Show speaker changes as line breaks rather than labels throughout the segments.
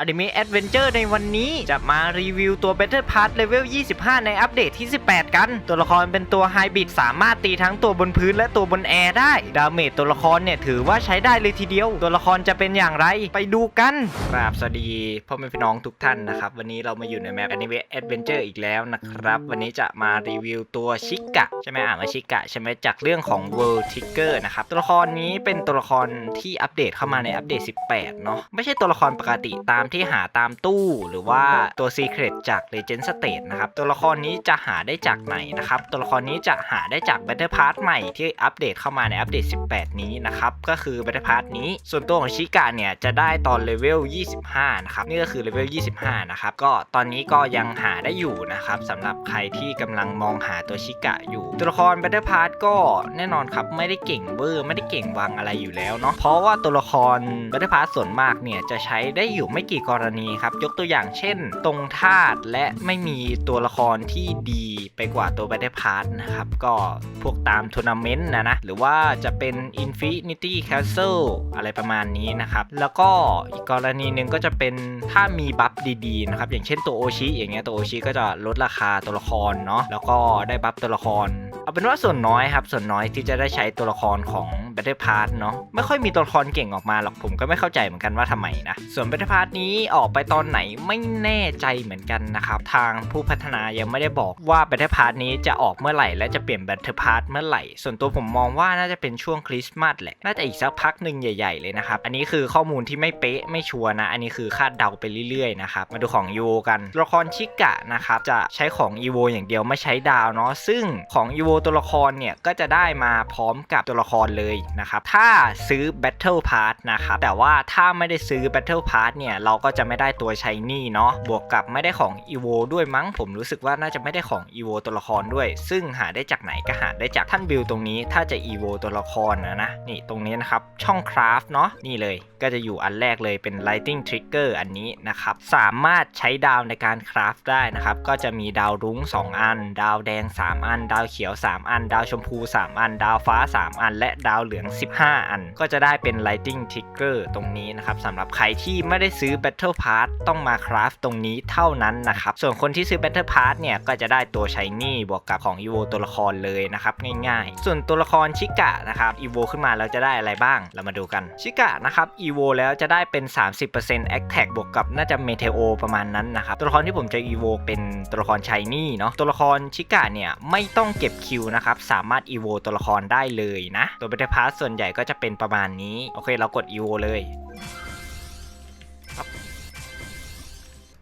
อนิเมะแอดเวนเจอร์ในวันนี้จะมารีวิวตัว Battle Pass Level 25 ในอัปเดตที่ 18 กัน ตัวละครเป็นตัวไฮบริดสามารถตีทั้งตัวบนพื้นและตัวบนแอร์ได้ ดาเมจตัวละครเนี่ยถือว่าใช้ได้เลยทีเดียว ตัวละครจะเป็นอย่างไรไปดูกันครับสวัสดีพ่อแม่พี่น้องทุกท่านนะครับ วันนี้เรามาอยู่ในแมปอนิเมะแอดเวนเจอร์อีกแล้วนะครับ วันนี้จะมารีวิวตัวชิกะใช่ไหมอ่านว่าชิกะใช่ไหมจากเรื่องของ World Trigger นะครับตัวละครนี้เป็นตัวละครที่อัปเดตเข้ามาในอัปเดต 18 เนาะไม่ใช่ตัวละครปกติตามที่หาตามตู้หรือว่าตัว Secret จาก Legend State นะครับ ตัวละครนี้จะหาได้จากไหนนะครับ ตัวละครนี้จะหาได้จาก Battle Pass ใหม่ที่อัปเดตเข้ามาในอัปเดต 18 นี้นะครับ ก็คือ Battle Pass นี้ ส่วนตัวของชิกะเนี่ยจะได้ตอนเลเวล 25 นะครับ นี่ก็คือเลเวล 25 นะครับ ก็ตอนนี้ก็ยังหาได้อยู่นะครับสำหรับใครที่กำลังมองหาตัวชิกะอยู่ ตัวละคร Battle Pass ก็แน่นอนครับไม่ได้เก่งเวอร์ไม่ได้เก่งวังอะไรอยู่แล้วเนาะเพราะว่าตัวละคร Battle Pass ส่วนมากเนี่ยจะใช้ได้อยู่ไม่กี่กรณีครับ ยกตัวอย่างเช่น ตรงธาตุและไม่มีตัวละครที่ดีไปกว่าตัว Battle Pass นะครับ ก็พวกตามทัวร์นาเมนต์นะนะ หรือว่าจะเป็น Infinity Castle อะไรประมาณนี้นะครับ แล้วก็อีกกรณีหนึ่งก็จะเป็นถ้ามีบัฟดีๆนะครับ อย่างเช่นตัวโอชิอย่างเงี้ยตัวโอชิก็จะลดราคาตัวละครเนาะแล้วก็ได้บัฟตัวละครเอาเป็นว่าส่วนน้อยครับ ส่วนน้อยที่จะได้ใช้ตัวละครของ Battle Pass เนาะไม่ค่อยมีตัวละครเก่งออกมาหรอกผมก็ไม่เข้าใจเหมือนกันว่าทำไมนะ ส่วน Battle Pass นี้ออกไปตอนไหนไม่แน่ใจเหมือนกันนะครับ ทางผู้พัฒนายังไม่ได้บอกว่า Battle Pass นี้จะออกเมื่อไหร่ และจะเปลี่ยน Battle Pass เมื่อไหร่ ส่วนตัวผมมองว่าน่าจะเป็นช่วงคริสต์มาสแหละ น่าจะอีกสักพักหนึ่งใหญ่ ๆ เลยนะครับ อันนี้คือข้อมูลที่ไม่เป๊ะไม่ชัวร์นะ อันนี้คือคาดเดาไปเรื่อยๆนะครับ มาดูของยูกันตัวละครชิกะนะครับจะใช้ของ EVO อย่างเดียวไม่ใช้ดาวเนาะ ซึ่งของ EVO ตัวละครเนี่ยก็จะได้มาพร้อมกับตัวละครเลยนะครับ ถ้าซื้อ Battle Pass นะครับ แต่ว่าถ้าไม่ได้ซื้อ Battle Pass เนี่ยเราก็จะไม่ได้ตัว Shiny เนาะบวกกับไม่ได้ของ EVO ด้วยมั้งผมรู้สึกว่าน่าจะไม่ได้ของ EVO ตัวละครด้วย ซึ่งหาได้จากไหนก็หาได้จากท่านบิลตรงนี้ ถ้าจะ EVO ตัวละครนะนะนี่ตรงนี้นะครับช่อง Craft เนาะนี่เลยก็จะอยู่อันแรกเลยเป็น Lighting Trigger อันนี้นะครับสามารถใช้ดาวในการคราฟได้นะครับก็จะมีดาวรุ้ง 2 อัน ดาวแดง 3 อัน ดาวเขียว 3 อัน ดาวชมพู 3 อัน ดาวฟ้า 3 อัน และดาวเหลือง 15 อัน ก็จะได้เป็น Lighting Trigger ตรงนี้นะครับสำหรับใครที่ไม่ได้ซื้อ Battle Pass ต้องมาคราฟตรงนี้เท่านั้นนะครับ ส่วนคนที่ซื้อ Battle Pass เนี่ย ก็จะได้ตัว Shiny บวกกับของ EVO ตัวละครเลยนะครับง่ายๆ ส่วนตัวละครชิกะนะครับ EVO ขึ้นมาแล้วจะได้อะไรบ้าง เรามาดูกันชิกะนะครับ EVO แล้วจะได้เป็น 30% Attack บวกกับน่าจะ Meteo ประมาณนั้นนะครับตัวละครที่ผมจะ EVO เป็นตัวละคร Shiny เนาะตัวละครชิกะเนี่ยไม่ต้องเก็บคิวนะครับสามารถ EVO ตัวละครได้เลยนะ ตัว Battle Pass ส่วนใหญ่ก็จะเป็นประมาณนี้ โอเคเรากด EVO เลย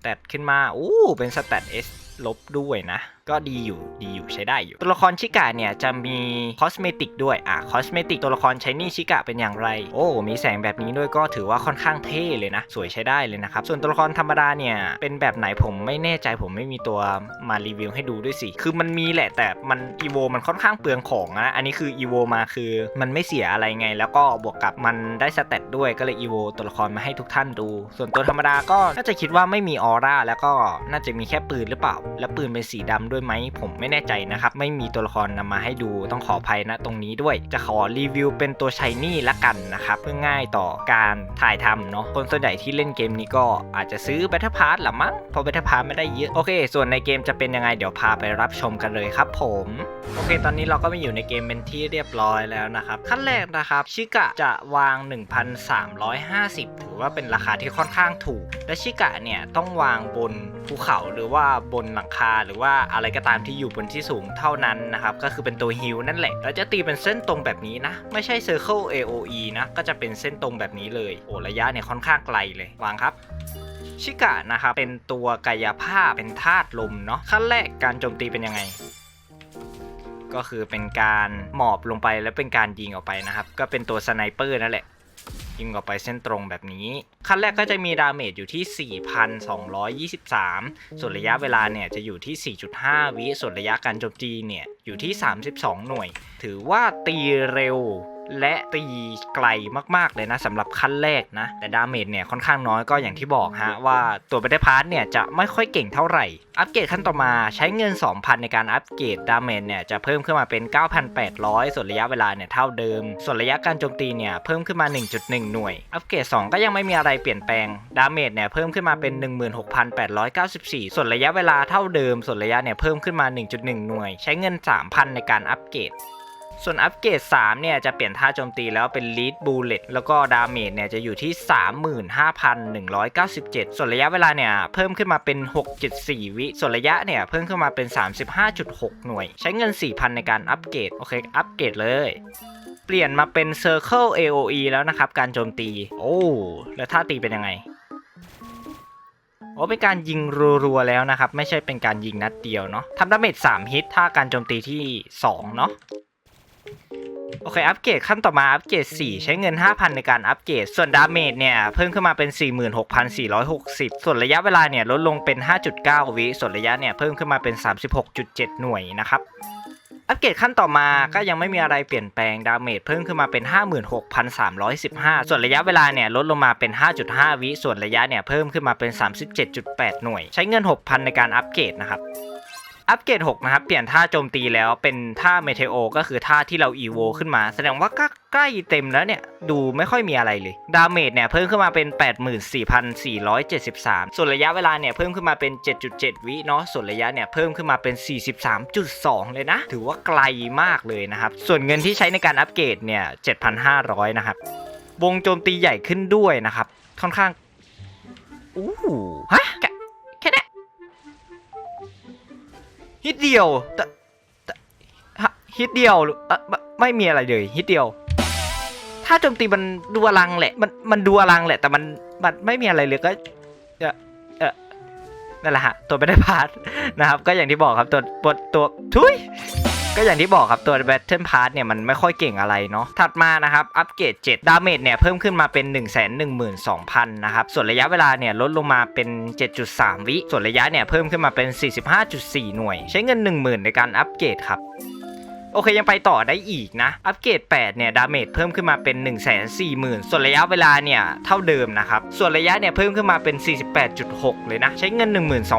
แตดขึ้นมา อู้ เป็นสแตท S ลบด้วยนะก็ดีอยู่ดีอยู่ใช้ได้อยู่ ตัวละครชิกะเนี่ยจะมีคอสเมติกด้วยอะคอสเมติกตัวละครใช้นี่ชิกะเป็นอย่างไร โอ้มีแสงแบบนี้ด้วยก็ถือว่าค่อนข้างเท่เลยนะ สวยใช้ได้เลยนะครับส่วนตัวละครธรรมดาเนี่ยเป็นแบบไหนผมไม่แน่ใจผมไม่มีตัวมารีวิวให้ดูด้วยสิ คือมันมีแหละแต่มันอีโวมันค่อนข้างเปลืองของนะ อันนี้คืออีโวมาคือมันไม่เสียอะไรไง แล้วก็บวกกับมันได้สเตตด้วยก็เลยอีโวตัวละครมาให้ทุกท่านดู ส่วนตัวธรรมดาก็น่าจะคิดว่าไม่มีออร่าแล้วก็น่าจะมีแค่ปืนหรือเปล่า และปืนเป็นสีดำด้วยไหมผมไม่แน่ใจนะครับ ไม่มีตัวละครนำมาให้ดูต้องขออภัยนะตรงนี้ด้วย จะขอรีวิวเป็นตัวชายนี่ละกันนะครับ เพื่อง่ายต่อการถ่ายทำเนาะคนส่วนใหญ่ที่เล่นเกมนี้ก็อาจจะซื้อ Battle Pass ละมั้งเพราะ Battle Pass ไม่ได้เยอะโอเค ส่วนในเกมจะเป็นยังไงเดี๋ยวพาไปรับชมกันเลยครับผมโอเค ตอนนี้เราก็มาอยู่ในเกมเป็นที่เรียบร้อยแล้วนะครับขั้นแรกนะครับชิกะจะวาง 1,350 ถือว่าเป็นราคาที่ค่อนข้างถูก และชิกะเนี่ยต้องวางบนภูเขาหรือว่าบนหลังคาหรือว่าอะไรก็ตามที่อยู่บนที่สูงเท่านั้นนะครับ ก็คือเป็นตัวฮิลนั่นแหละ แล้วจะตีเป็นเส้นตรงแบบนี้นะ ไม่ใช่ Circle AOE นะ ก็จะเป็นเส้นตรงแบบนี้เลย โอ้ระยะเนี่ยค่อนข้างไกลเลยวางครับชิกะนะครับเป็นตัวกายภาพเป็นธาตุลมเนาะขั้นแรกการโจมตีเป็นยังไง ก็คือเป็นการหมอบลงไปแล้วเป็นการยิงออกไปนะครับ ก็เป็นตัวสไนเปอร์นั่นแหละ ยิงออกไปเส้นตรงแบบนี้ ขั้นแรกก็จะมีดาเมจอยู่ที่ 4,223 ส่วนระยะเวลาเนี่ยจะอยู่ที่ 4.5 วิส่วนระยะการโจมตีเนี่ยอยู่ที่ 32 หน่วย ถือว่าตีเร็ว และตีไกลมากๆเลยนะสำหรับขั้นแรกนะ แต่ดาเมจเนี่ยค่อนข้างน้อยก็อย่างที่บอกฮะว่าตัวเบ t พาร์ทเนี่ยจะไม่ค่อยเก่งเท่าไหร่ อัปเกรดขั้นต่อมาใช้เงิน 2,000 ในการอัปเกรดดาเมจเนี่ยจะเพิ่มขึ้นมาเป็น 9,800 ส่วนระยะเวลาเนี่ยเท่าเดิม ส่วนระยะการโจมตีเนี่ยเพิ่มขึ้นมา 1.1 หน่วย อัปเกรด 2 ก็ยังไม่มีอะไรเปลี่ยนแปลง ดาเมจเนี่ยเพิ่มขึ้นมาเป็น 16,894 ส่วนระยะเวลาเท่าเดิม ส่วนระยะเนี่ยเพิ่มขึ้นมา 1.1 หน่วย ใช้เงิน 3,000 ในการอัปเกรด ส่วนอัปเกรด3เนี่ยจะเปลี่ยนท่าโจมตีแล้วเป็น Lead Bullet แล้วก็ดาเมจเนี่ยจะอยู่ที่ 35,197 ส่วนระยะเวลาเนี่ยเพิ่มขึ้นมาเป็น 6.4 วิ ส่วนระยะเนี่ยเพิ่มขึ้นมาเป็น 35.6 หน่วย ใช้เงิน 4,000 ในการอัปเกรด โอเค อัปเกรดเลย เปลี่ยนมาเป็น Circle AOE แล้วนะครับ การโจมตี โอ้ แล้วท่าตีเป็นยังไงโอ้เป็นการยิงรัวๆแล้วนะครับ ไม่ใช่เป็นการยิงนัดเดียวเนาะทำดาเมจ3ฮิต ถ้าการโจมตีที่ 2 เนาะ โอเค อัปเกรดขั้นต่อมาอัปเกรด4 ใช้เงิน 5,000 ในการอัปเกรด ส่วนดาเมจเนี่ย เพิ่มขึ้นมาเป็น 46,460 ส่วนระยะเวลาเนี่ย ลดลงเป็น 5.9 วิ ส่วนระยะเนี่ย เพิ่มขึ้นมาเป็น 36.7 หน่วยนะครับอัปเกรดขั้นต่อมาก็ยังไม่มีอะไรเปลี่ยนแปลงดาเมจเพิ่มขึ้นมาเป็น 56,315 ส่วนระยะเวลาเนี่ยลดลงมาเป็น 5.5 วิ ส่วนระยะเนี่ยเพิ่มขึ้นมาเป็น 37.8 หน่วย ใช้เงิน 6,000 ในการอัปเกรดนะครับ อัปเกรด6นะครับ เปลี่ยนท่าโจมตีแล้วเป็นท่าเมเทโอก็คือท่าที่เราอีโวขึ้นมา แสดงว่าก็ใกล้เต็มแล้วเนี่ย ดูไม่ค่อยมีอะไรเลย ดาเมจเนี่ย เพิ่มขึ้นมาเป็น 84,473 ส่วนระยะเวลาเนี่ย เพิ่มขึ้นมาเป็น 7.7 วิเนาะส่วนระยะเนี่ย เพิ่มขึ้นมาเป็น 43.2 เลยนะ ถือว่าไกลมากเลยนะครับ ส่วนเงินที่ใช้ในการอัปเกรดเนี่ย 7,500 นะครับ วงโจมตีใหญ่ขึ้นด้วยนะครับ ค่อนข้างอู้หูฮะ ฮิตเดียวแต่ฮิตเดียวอไม่ไม่มีอะไรเลยฮิตเดียว ถ้าโจมตีมันดูอลังแหละ มันมันดูอลังแหละ แต่มันมันไม่มีอะไรเลยก็เออเออนั่นแหละฮะตัวไม่ได้พาร์ทนะครับ ก็อย่างที่บอกครับตัวตัวตัวทุย ก็อย่างที่บอกครับตัว Battle Pass เนี่ยมันไม่ค่อยเก่งอะไรเนาะถัดมานะครับอัปเกรด7ดาเมจเนี่ยเพิ่มขึ้นมาเป็น 1 1 2 0 0 0นะครับส่วนระยะเวลาเนี่ยลดลงมาเป็น 7.3 วิส่วนระยะเนี่ยเพิ่มขึ้นมาเป็น 45.4 หน่วย ใช้เงิน 10,000 ในการอัปเกรดครับโอเคยังไปต่อได้อีกนะ อัปเกรด 8 เนี่ย ดาเมจเพิ่มขึ้นมาเป็น 1 4 0 0 0 0 ส่วนระยะเวลาเนี่ย เท่าเดิมนะครับ ส่วนระยะเนี่ย เพิ่มขึ้นมาเป็น 48.6 เลยนะ ใช้เงิน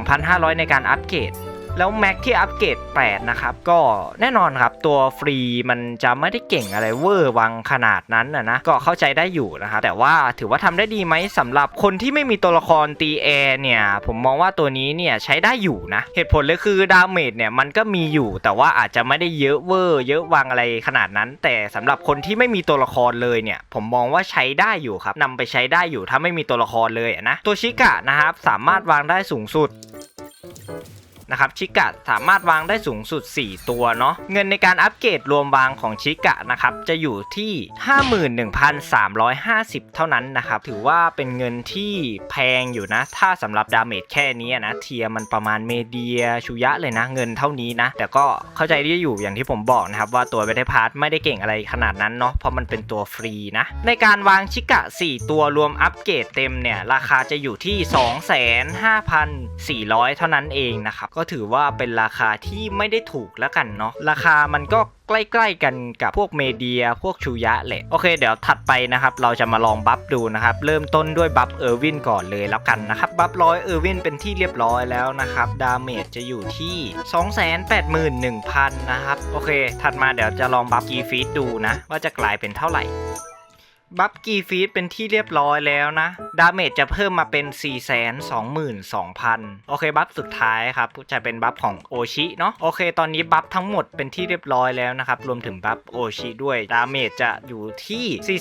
12,500 ในการอัปเกรด แล้วแม็กที่อัปเกรด8นะครับก็แน่นอนครับตัวฟรีมันจะไม่ได้เก่งอะไรเวอร์วังขนาดนั้นนะนะก็เข้าใจได้อยู่นะครับแต่ว่าถือว่าทำได้ดีไหมสำหรับคนที่ไม่มีตัวละครตีแอร์เนี่ยผมมองว่าตัวนี้เนี่ยใช้ได้อยู่นะเหตุผลเลยคือดาเมจเนี่ยมันก็มีอยู่ แต่ว่าอาจจะไม่ได้เยอะเวอร์เยอะวังอะไรขนาดนั้น แต่สำหรับคนที่ไม่มีตัวละครเลยเนี่ยผมมองว่าใช้ได้อยู่ครับนำไปใช้ได้อยู่ถ้าไม่มีตัวละครเลยนะตัวชิกะนะครับสามารถวางได้สูงสุด นะครับชิกะสามารถวางได้สูงสุด 4 ตัวเนาะเงินในการอัปเกรดรวมวางของชิกะนะครับจะอยู่ที่ 51,350 เท่านั้นนะครับถือว่าเป็นเงินที่แพงอยู่นะ ถ้าสำหรับดาเมจแค่นี้นะเทียมันประมาณเมเดียชูยะเลยนะเงินเท่านี้นะ แต่ก็เข้าใจได้อยู่อย่างที่ผมบอกนะครับว่าตัวเบทพาร์ทไม่ได้เก่งอะไรขนาดนั้นเนาะเพราะมันเป็นตัวฟรีนะ ในการวางชิกะ 4 ตัวรวมอัปเกรดเต็มเนี่ยราคาจะอยู่ที่ 25,400 เท่านั้นเองนะครับก็ถือว่าเป็นราคาที่ไม่ได้ถูกแล้วกันเนาะราคามันก็ใกล้ๆกันกับพวกเมเดียพวกชูยะแหละโอเค เดี๋ยวถัดไปนะครับ เราจะมาลองบัฟดูนะครับ เริ่มต้นด้วยบัฟเออร์วินก่อนเลยแล้วกันนะครับ บัฟร้อยเออร์วินเป็นที่เรียบร้อยแล้วนะครับ ดาเมจจะอยู่ที่ 281,000 นะครับ โอเค ถัดมาเดี๋ยวจะลองบัฟกีฟีดดูนะ ว่าจะกลายเป็นเท่าไหร่ บัฟกีฟีดเป็นที่เรียบร้อยแล้วนะ ดาเมจจะเพิ่มมาเป็น 422,000 โอเค บัฟสุดท้ายครับ จะเป็นบัฟของโอชิเนาะ โอเค ตอนนี้บัฟทั้งหมดเป็นที่เรียบร้อยแล้วนะครับ รวมถึงบัฟโอชิด้วย ดาเมจจะอยู่ที่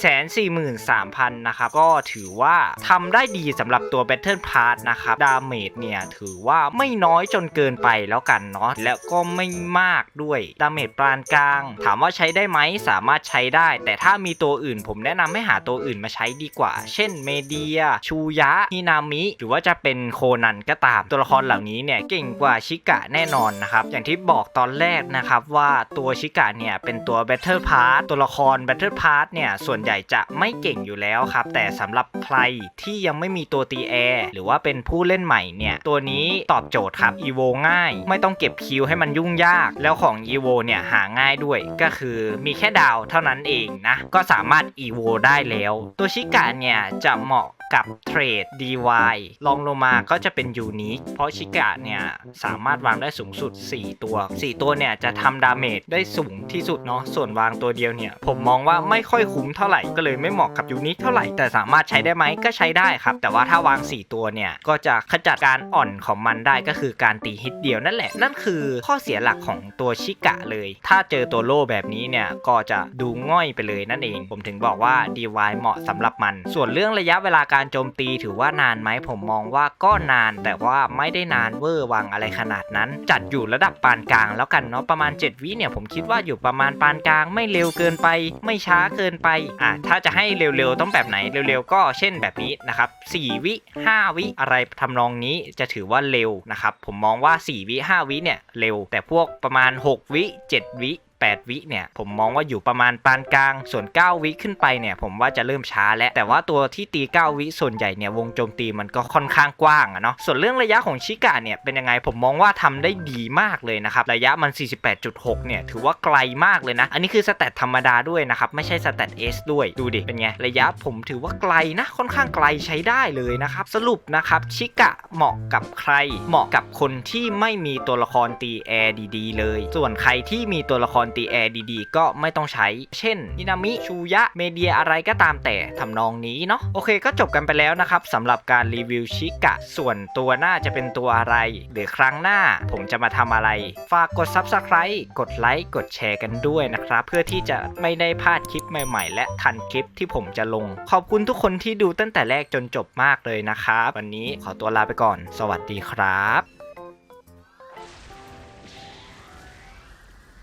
443,000 นะครับ ก็ถือว่าทำได้ดีสำหรับตัว Battle Pass นะครับ ดาเมจเนี่ยถือว่าไม่น้อยจนเกินไปแล้วกันเนาะ แล้วก็ไม่มากด้วย ดาเมจปานกลาง ถามว่าใช้ได้ไหม สามารถใช้ได้ แต่ถ้ามีตัวอื่นผมแนะนำให้หาตัวอื่นมาใช้ดีกว่า เช่นเมเดีย ชูยะฮินามิ หรือว่าจะเป็นโคนันก็ตาม ตัวละครเหล่านี้เนี่ยเก่งกว่าชิกะแน่นอนนะครับ อย่างที่บอกตอนแรกนะครับว่าตัวชิกะเนี่ยเป็นตัว Battle Pass ตัวละคร Battle Pass เนี่ยส่วนใหญ่จะไม่เก่งอยู่แล้วครับ แต่สำหรับใครที่ยังไม่มีตัวตีแอร์หรือว่าเป็นผู้เล่นใหม่เนี่ยตัวนี้ตอบโจทย์ครับ EVO ง่าย ไม่ต้องเก็บคิวให้มันยุ่งยาก แล้วของ EVO เนี่ยหาง่ายด้วยก็คือมีแค่ดาวเท่านั้นเองนะก็สามารถ EVO ได้ได้แล้ว ตัวชิกะเนี่ยจะเหมาะ กับเทรด DY ลองลงมาก็จะเป็นยูนิคเพราะชิกะเนี่ยสามารถวางได้สูงสุด 4 ตัว 4 ตัวเนี่ยจะทำดาเมจได้สูงที่สุดเนาะส่วนวางตัวเดียวเนี่ยผมมองว่าไม่ค่อยคุ้มเท่าไหร่ก็เลยไม่เหมาะกับยูนิคเท่าไหร่แต่สามารถใช้ได้ไหมก็ใช้ได้ครับ แต่ว่าถ้าวาง 4 ตัวเนี่ยก็จะขจัดการอ่อนของมันได้ก็คือการตีฮิตเดียวนั่นแหละ นั่นคือข้อเสียหลักของตัวชิกะเลย ถ้าเจอตัวโล่แบบนี้เนี่ยก็จะดูง่อยไปเลยนั่นเอง ผมถึงบอกว่า DY เหมาะสำหรับมัน ส่วนเรื่องระยะเวลาการโจมตีถือว่านานไหมผมมองว่าก็นาน แต่ว่าไม่ได้นานเวอร์วังอะไรขนาดนั้น จัดอยู่ระดับปานกลางแล้วกันเนาะประมาณ 7 วิเนี่ยผมคิดว่าอยู่ประมาณปานกลาง ไม่เร็วเกินไป ไม่ช้าเกินไปอะถ้าจะให้เร็วๆต้องแบบไหนเร็วๆก็เช่นแบบนี้นะครับ4วิ 5 วิอะไรทำนองนี้จะถือว่าเร็วนะครับผมมองว่า 4 วิ 5 วิเนี่ยเร็ว แต่พวกประมาณ 6 วิ 7 วิ 8 วิเนี่ย ผมมองว่าอยู่ประมาณปานกลาง ส่วน 9 วิขึ้นไปเนี่ย ผมว่าจะเริ่มช้าแล้ว แต่ว่าตัวที่ตี 9 วิส่วนใหญ่เนี่ยวงโจมตีมันก็ค่อนข้างกว้างอะเนาะ ส่วนเรื่องระยะของชิกะเนี่ยเป็นยังไงผมมองว่าทำได้ดีมากเลยนะครับ ระยะมัน 48.6 เนี่ย ถือว่าไกลมากเลยนะ อันนี้คือสแตทธรรมดาด้วยนะครับ ไม่ใช่สแตทเอสด้วย ดูดิ เป็นไง ระยะผมถือว่าไกลนะ ค่อนข้างไกลใช้ได้เลยนะครับ สรุปนะครับชิกะเหมาะกับใคร เหมาะกับคนที่ไม่มีตัวละครตีแอร์ดีๆ เลย ส่วนใครที่มีตัวละครตีแอร์ดีๆ ก็ไม่ต้องใช้ เช่นฮินามิชูยะเมเดียอะไรก็ตามแต่ทำนองนี้เนาะโอเคก็จบกันไปแล้วนะครับสำหรับการรีวิวชิกะ ส่วนตัวหน้าจะเป็นตัวอะไร หรือครั้งหน้าผมจะมาทำอะไร ฝากกด Subscribe กดไลค์กดแชร์กันด้วยนะครับ เพื่อที่จะไม่ได้พลาดคลิปใหม่ๆ และทันคลิปที่ผมจะลง ขอบคุณทุกคนที่ดูตั้งแต่แรกจนจบมากเลยนะครับ วันนี้ขอตัวลาไปก่อน สวัสดีครับ